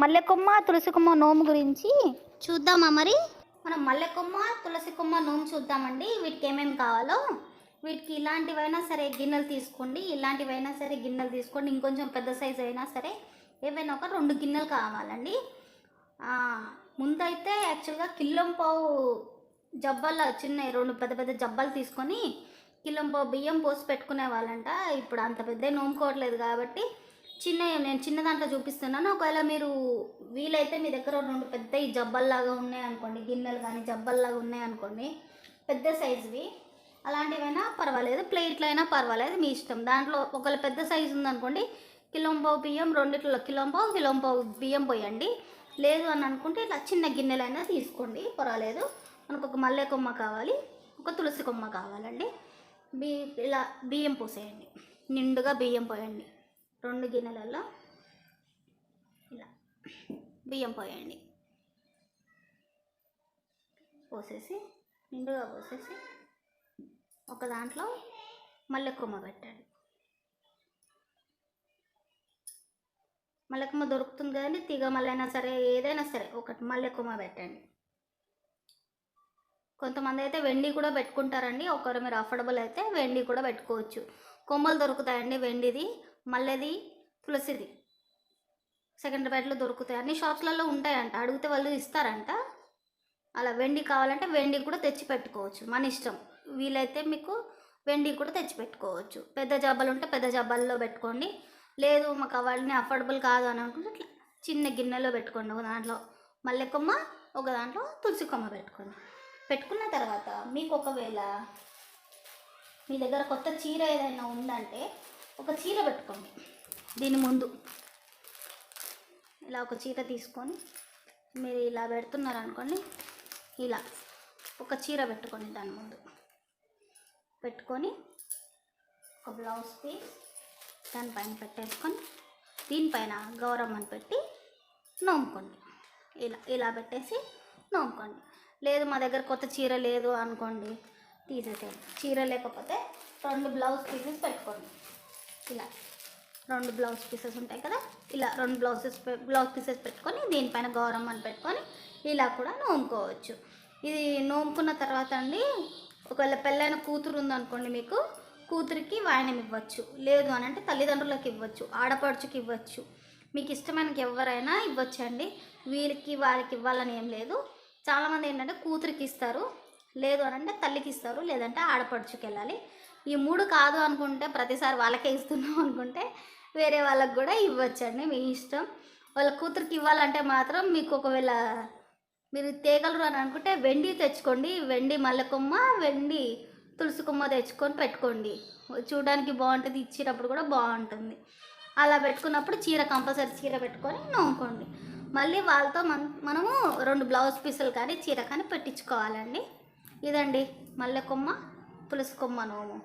మల్లె కొమ్మ తులసి కొమ్మ నోము గురించి చూద్దామా మరి? మనం మల్లె కొమ్మ తులసి కొమ్మ నోము చూద్దామండి. వీటికి ఏమేమి కావాలో? వీటికి ఇలాంటివైనా సరే గిన్నెలు తీసుకోండి. ఇలాంటివైనా సరే గిన్నెలు తీసుకోండి. ఇంకొంచెం పెద్ద సైజు అయినా సరే ఏవైనా ఒక రెండు గిన్నెలు కావాలండి. ముందైతే యాక్చువల్గా కిల్లం పావు జబ్బల చిన్న రెండు పెద్ద పెద్ద జబ్బలు తీసుకొని కిల్లం పావు బియ్యం పోసి పెట్టుకునే వాళ్ళంట. ఇప్పుడు అంత పెద్ద నోముకోవట్లేదు కాబట్టి చిన్న నేను చిన్న దాంట్లో చూపిస్తున్నాను. ఒకవేళ మీరు వీలైతే మీ దగ్గర రెండు పెద్ద ఈ జబ్బల్లాగా ఉన్నాయి అనుకోండి గిన్నెలు కానీ జబ్బల్లాగా ఉన్నాయనుకోండి పెద్ద సైజువి. అలాంటివైనా పర్వాలేదు ప్లేట్లు అయినా పర్వాలేదు మీ ఇష్టం. దాంట్లో ఒకవేళ పెద్ద సైజు ఉందనుకోండి కిలోంపావు బియ్యం రెండిట్లో కిలోంపావు కిలోంపావు బియ్యం పోయండి. లేదు అని అనుకుంటే ఇట్లా చిన్న గిన్నెలైనా తీసుకోండి పర్వాలేదు. మనకు ఒక మల్లె కొమ్మ కావాలి ఒక తులసి కొమ్మ కావాలండి. బి ఇలా బియ్యం పోసేయండి. నిండుగా బియ్యం పోయండి. రెండు గిన్నెలలో ఇలా బియ్యం పోయండి. పోసేసి నిండుగా పోసేసి ఒక దాంట్లో మల్లె కొమ్మ పెట్టండి. మల్లెకుమ్మ దొరుకుతుంది కదండి తీగ మళ్ళైనా సరే ఏదైనా సరే ఒకటి మల్లె కొమ్మ పెట్టండి. కొంతమంది అయితే వెండి కూడా పెట్టుకుంటారండి. ఒకరు మీరు అఫోర్డబుల్ అయితే వెండి కూడా పెట్టుకోవచ్చు. కొమ్మలు దొరుకుతాయండి వెండిది. మల్లెది తులసిది. సెకండ్ బ్యాట్లో దొరుకుతాయి. అన్ని షాప్స్లలో ఉంటాయంట. అడిగితే వాళ్ళు ఇస్తారంట. అలా వెండి కావాలంటే వెండి కూడా తెచ్చి పెట్టుకోవచ్చు. మన ఇష్టం. వీలైతే మీకు వెండి కూడా తెచ్చి పెట్టుకోవచ్చు. పెద్ద జబ్బలు ఉంటే పెద్ద జబ్బల్లో పెట్టుకోండి. లేదు మాకు అవన్నీ అఫోర్డబుల్ కాదు అని అనుకుంటే ఇట్లా చిన్న గిన్నెలో పెట్టుకోండి. ఒక దాంట్లో మల్లె కొమ్మ ఒక దాంట్లో తులసి కొమ్మ పెట్టుకోండి. పెట్టుకున్న తర్వాత మీకు ఒకవేళ మీ దగ్గర కొత్త చీర ఏదైనా ఉందంటే ఒక చీర పెట్టుకోండి. దీని ముందు ఇలా ఒక చీర తీసుకొని మీరు ఇలా పెడుతున్నారు అనుకోండి ఇలా ఒక చీర పెట్టుకోండి దాని ముందు. పెట్టుకొని ఒక బ్లౌజ్ పీస్ దానిపైన పెట్టేసుకొని దీనిపైన గౌరమ్మని పెట్టి నోముకోండి. ఇలా ఇలా పెట్టేసి నోముకోండి. లేదు మా దగ్గర కొత్త చీర లేదు అనుకోండి తీసేసేయండి. చీర లేకపోతే రెండు బ్లౌజ్ పీసెస్ పెట్టుకోండి. ఇలా రెండు బ్లౌజ్ పీసెస్ ఉంటాయి కదా? ఇలా రెండు బ్లౌజెస్ బ్లౌజ్ పీసెస్ పెట్టుకొని దీనిపైన గౌరమ్మని పెట్టుకొని ఇలా కూడా నోముకోవచ్చు. ఇది నోముకున్న తర్వాత అండి ఒకవేళ పెళ్ళైన కూతురు ఉందనుకోండి మీకు కూతురికి వాయనం ఇవ్వచ్చు. లేదు అని అంటే తల్లిదండ్రులకు ఇవ్వచ్చు ఆడపడుచుకి ఇవ్వచ్చు. మీకు ఇష్టమైన ఎవరైనా ఇవ్వచ్చండి. వీరికి వారికి ఇవ్వాలని ఏం లేదు. చాలామంది ఏంటంటే కూతురికి ఇస్తారు. లేదు అని అంటే తల్లికి ఇస్తారు లేదంటే ఆడపడుచుకి వెళ్ళాలి ఈ మూడు కాదు అనుకుంటే ప్రతిసారి వాళ్ళకే ఇస్తున్నాం అనుకుంటే వేరే వాళ్ళకి కూడా ఇవ్వచ్చండి మీ ఇష్టం. వాళ్ళ కూతురికి ఇవ్వాలంటే మాత్రం మీకు ఒకవేళ మీరు తేగలరు అని అనుకుంటే వెండి తెచ్చుకోండి. వెండి మల్లె కొమ్మ వెండి తులసి కొమ్మ తెచ్చుకొని పెట్టుకోండి. చూడడానికి బాగుంటుంది ఇచ్చేటప్పుడు కూడా బాగుంటుంది. అలా పెట్టుకున్నప్పుడు చీర కంపల్సరీ చీర పెట్టుకొని నవ్వుకోండి మళ్ళీ వాళ్ళతో మన మనము రెండు బ్లౌజ్ పీసులు కానీ చీర కానీ పెట్టించుకోవాలండి. ఇదండి మల్లె కొమ్మ పులుసు కొమ్మ నోము.